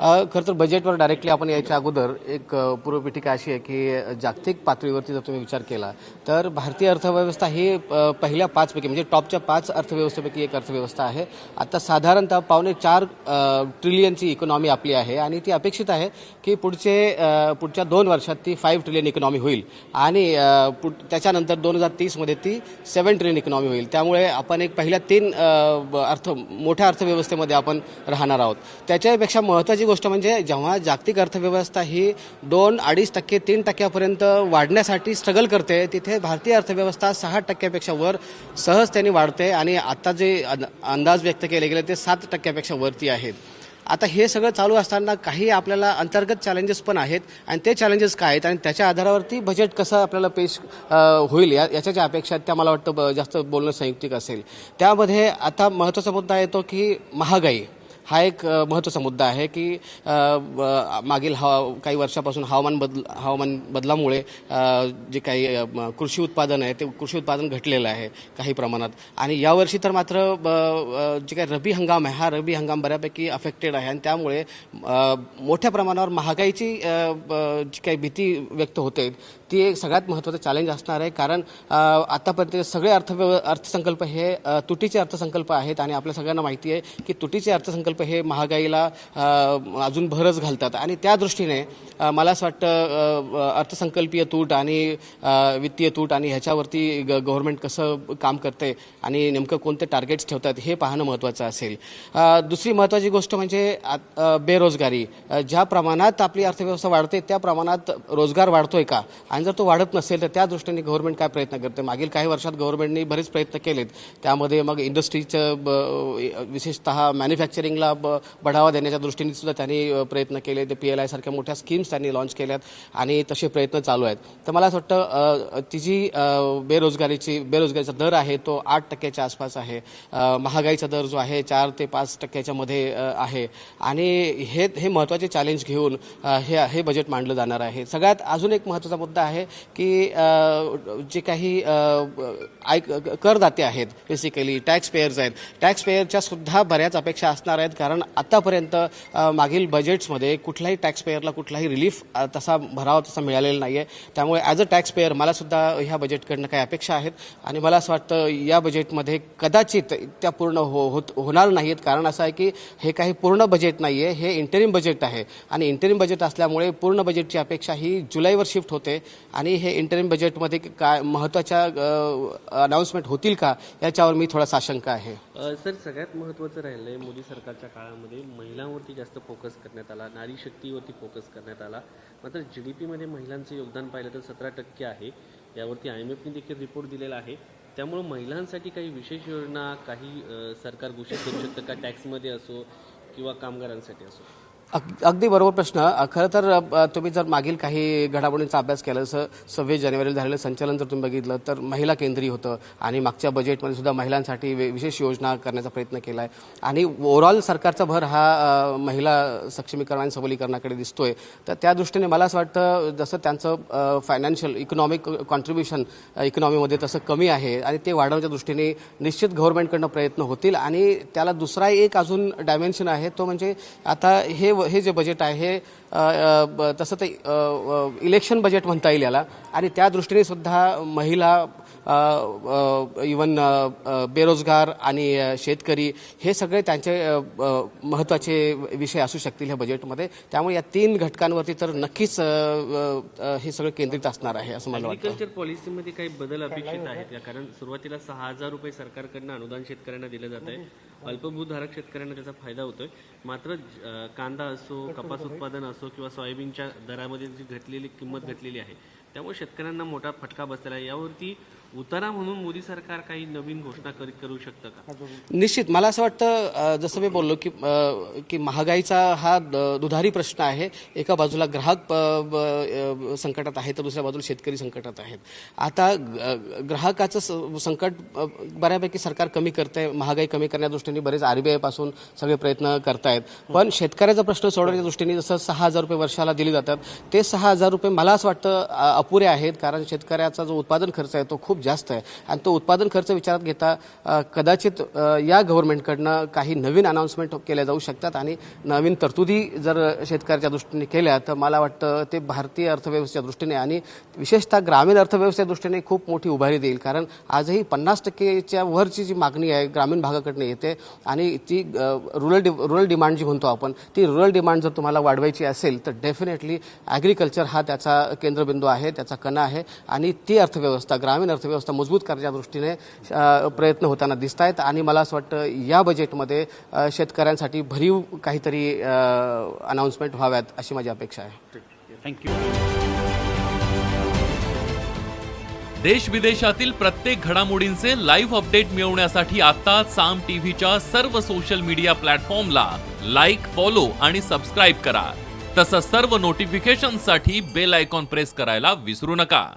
खरं तर बजेटवर डायरेक्टली आपण यायच्या अगोदर एक पूर्वपीठिका अशी आहे की जागतिक पातळीवरती जर तुम्ही विचार केला तर भारतीय अर्थव्यवस्था ही पहिल्या पाचपैकी म्हणजे टॉपच्या पाच अर्थव्यवस्थेपैकी एक अर्थव्यवस्था आहे. आता साधारणतः पावणे चार ट्रिलियनची इकॉनॉमी आपली आहे आणि ती अपेक्षित आहे की पुढचे पुढच्या दोन वर्षात ती फाईव्ह ट्रिलियन इकॉनॉमी होईल. आणि पुढ- त्याच्यानंतर दोन हजार तीसमध्ये ती सेव्हन ट्रिलियन इकॉनॉमी होईल. त्यामुळे आपण एक पहिल्या तीन अर्थ मोठ्या अर्थव्यवस्थेमध्ये आपण राहणार आहोत. त्याच्यापेक्षा महत्त्वाची गोष्ट म्हणजे जेव्हा जागतिक अर्थव्यवस्था ही दोन अडीच टक्के तीन टक्क्यापर्यंत वाढण्यासाठी स्ट्रगल करते तिथे भारतीय अर्थव्यवस्था सहा टक्क्यापेक्षा वर सहज त्यांनी वाढते आणि आता जे अंदाज व्यक्त केले गेले ते सात टक्क्यापेक्षा वरती आहेत. आता हे सगळं चालू असताना काही आपल्याला अंतर्गत चॅलेंजेस पण आहेत आणि ते चॅलेंजेस काय आहेत आणि त्याच्या आधारावरती बजेट कसं आपल्याला पेश होईल या याच्या ज्या अपेक्षा आहेत त्या मला वाटतं ब- जास्त बोलणं संयुक्तिक असेल. त्यामध्ये आता महत्त्वाचा मुद्दा येतो की महागाई. हा एक महत्त्वाचा मुद्दा आहे की मागील हवा काही वर्षापासून हवामान बदल हवामान बदलामुळे जे काही कृषी उत्पादन आहे ते कृषी उत्पादन घटलेलं आहे काही प्रमाणात. आणि यावर्षी तर मात्र ब- जे काही रबी हंगाम आहे हा रबी हंगाम बऱ्यापैकी अफेक्टेड आहे. आणि त्यामुळे मोठ्या प्रमाणावर महागाईची ब- जी काही भीती व्यक्त होते ती एक सगळ्यात महत्त्वाचं चॅलेंज असणार आहे. कारण आतापर्यंत सगळे अर्थव्यव अर्थसंकल्प हे तुटीचे अर्थसंकल्प आहेत. आणि आपल्या सगळ्यांना माहिती आहे की तुटीचे अर्थसंकल्प हे महागाईला अजून भरच घालतात. आणि त्या दृष्टीने मला असं वाटतं अर्थसंकल्पीय तूट आणि वित्तीय तूट आणि ह्याच्यावरती ग गव्हर्नमेंट कसं काम करते आणि नेमकं कोणते टार्गेट्स ठेवतात हे पाहणं महत्त्वाचं असेल. दुसरी महत्त्वाची गोष्ट म्हणजे बेरोजगारी. ज्या प्रमाणात आपली अर्थव्यवस्था वाढते त्या प्रमाणात रोजगार वाढतोय का? आणि जर तो वाढत नसेल तर त्या दृष्टीने गव्हर्नमेंट काय प्रयत्न करते? मागील काही वर्षात गव्हर्नमेंटने बरेच प्रयत्न केलेत. त्यामध्ये मग इंडस्ट्रीचं ब- विशेषतः मार्केटिंगला ब- बढावा देण्याच्या दृष्टीने सुद्धा त्यांनी प्रयत्न केले. ते पी एल आय सारख्या मोठ्या स्कीम्स त्यांनी लॉन्च केल्यात आणि तसे प्रयत्न चालू आहेत. तर मला असं वाटतं ती जी बेरोजगारीची बेरोजगारीचा दर आहे तो आठ टक्क्याच्या आसपास आहे. महागाईचा दर जो आहे चार ते पाच टक्क्याच्या मध्ये आहे. आणि हे हे महत्त्वाचे चॅलेंज घेऊन हे हे बजेट मांडलं जाणार आहे. सगळ्यात अजून एक महत्त्वाचा मुद्दा आहे की जे काही आय करदाते आहेत बेसिकली टॅक्स पेयर्स आहेत. टॅक्स पेयरच्या सुद्धा बऱ्याच अपेक्षा असणार आहेत. कारण आतापर्यंत मागील बजेट्समध्ये कुठल्याही टॅक्स पेयरला कुठलाही रिलीफ तसा भरावा तसा मिळालेला नाही आहे त्यामुळे ॲज अ टॅक्स पेयर ह्या बजेटकडनं काही अपेक्षा आहेत. आणि मला असं वाटतं या बजेटमध्ये कदाचित त्या पूर्ण हो होत होणार नाहीत कारण असं आहे की हे काही पूर्ण बजेट नाही आहे हे इंटरिम बजेट आहे. आणि इंटरिम बजेट असल्यामुळे पूर्ण बजेटची अपेक्षा ही जुलैवर शिफ्ट होते. आणि हे इंटरिम बजेटमध्ये काय महत्त्वाच्या अनाऊन्समेंट होतील का याच्यावर मी थोडा साशंका आहे. सर सगळ्यात महत्त्वाचं राहिलं आहे मोदी आजच्या काळामध्ये महिलांवरती जास्त फोकस करण्यात आला नारी शक्तीवरती फोकस करण्यात आला. मात्र जी डी पीमध्ये महिलांचं योगदान पाहिलं तर सतरा टक्के आहे. यावरती आय एम एफने देखील रिपोर्ट दिलेला आहे. त्यामुळं महिलांसाठी काही विशेष योजना काही सरकार घोषित करू शकतं का? टॅक्समध्ये असो किंवा कामगारांसाठी असो? अगदी बरोबर प्रश्न. खरं तर तुम्ही जर मागील काही घडामोडींचा अभ्यास केला जसं सव्वीस जानेवारीला झालेलं संचलन जर तुम्ही बघितलं तर महिला केंद्रीय होतं आणि मागच्या बजेटमध्ये सुद्धा महिलांसाठी वे- विशेष योजना करण्याचा प्रयत्न केला आहे आणि ओव्हरऑल सरकारचा भर हा महिला सक्षमीकरण आणि सबलीकरणाकडे दिसतोय. तर त्या दृष्टीने मला असं वाटतं जसं त्यांचं फायनान्शियल इकॉनॉमिक कॉन्ट्रीब्युशन इकॉनॉमीमध्ये तसं कमी आहे आणि ते वाढवण्याच्या दृष्टीने निश्चित गव्हर्नमेंटकडनं प्रयत्न होतील. आणि त्याला दुसरा एक अजून डायमेन्शन आहे तो म्हणजे आता हे हे जे बजेट आहे हे तसं ते इलेक्शन बजेट म्हणता येईल याला. आणि त्या दृष्टीने सुद्धा महिला इवन बेरोजगार आणि शेतकरी हे सगळे त्यांचे महत्त्वाचे विषय असू शकतील ह्या बजेटमध्ये त्यामुळे या तीन घटकांवरती तर नक्कीच हे सगळं केंद्रित असणार आहे असं मला वाटतं. ॲग्रिकल्चर पॉलिसीमध्ये काही बदल अपेक्षित आहेत का? कारण सुरुवातीला सहा हजार रुपये सरकारकडनं अनुदान शेतकऱ्यांना दिलं जात आहे अल्पभूधारक शेतकऱ्यांना त्याचा फायदा होतोय. मात्र कांदा असो कपास उत्पादन असो किंवा सोयाबीनच्या दरामध्ये जी घटलेली किंमत घटलेली आहे त्यामुळे शेतकऱ्यांना मोठा फटका बसलेला आहे. यावरती उतारा म्हणून मोदी सरकार काही नवीन घोषणा करी करू शकतं का? निश्चित. मला असं वाटतं जसं मी बोललो की की महागाईचा हा द- दुधारी प्रश्न आहे. एका बाजूला ग्राहक ब- संकटात आहे तर दुसऱ्या बाजूला शेतकरी संकटात आहेत. आता ग- ग्राहकाचं स- संकट बऱ्यापैकी सरकार कमी करतंय. महागाई कमी करण्या दृष्टीने बरेच आरबीआयपासून सगळे प्रयत्न करतायत. पण शेतकऱ्याचा प्रश्न सोडवण्याच्या दृष्टीने जसं सहा हजार रुपये वर्षाला दिले जातात ते सहा हजार रुपये मला असं वाटतं अपुरे आहेत. कारण शेतकऱ्याचा जो उत्पादन खर्च आहे तो खूप खूप जास्त आहे. आणि तो उत्पादन खर्च विचारात घेता कदाचित या गव्हर्नमेंटकडनं काही नवीन अनाऊन्समेंट केल्या जाऊ शकतात आणि नवीन तरतुदी जर शेतकऱ्याच्या दृष्टीने केल्या तर मला वाटतं ते भारतीय अर्थव्यवस्थेच्या दृष्टीने आणि विशेषतः ग्रामीण अर्थव्यवस्थेच्या दृष्टीने खूप मोठी उभारी देईल. कारण आजही पन्नास टक्केच्या वरची जी मागणी आहे ग्रामीण भागाकडनं येते आणि ती रुरल रुरल डिमांड जी म्हणतो आपण ती रुरल डिमांड जर तुम्हाला वाढवायची असेल तर डेफिनेटली ॲग्रिकल्चर हा त्याचा केंद्रबिंदू आहे त्याचा कणा आहे आणि ती अर्थव्यवस्था ग्रामीण अर्थव्यवस्था मजबूत करण्याच्या दृष्टीने प्रयत्न होताना दिसत आहेत आणि मला असं वाटतं या बजेटमध्ये शेतकऱ्यांसाठी भरीव काहीतरी अनाऊन्समेंट व्हाव्यात अशी माझी अपेक्षा आहे. थँक्यू देश विदेशातील प्रत्येक घडामोडींचे लाईव्ह अपडेट मिळवण्यासाठी आता साम टीव्हीच्या सर्व सोशल मीडिया प्लॅटफॉर्मला लाईक फॉलो आणि सबस्क्राईब करा. तसंच सर्व नोटिफिकेशनसाठी बेल आयकॉन प्रेस करायला विसरू नका.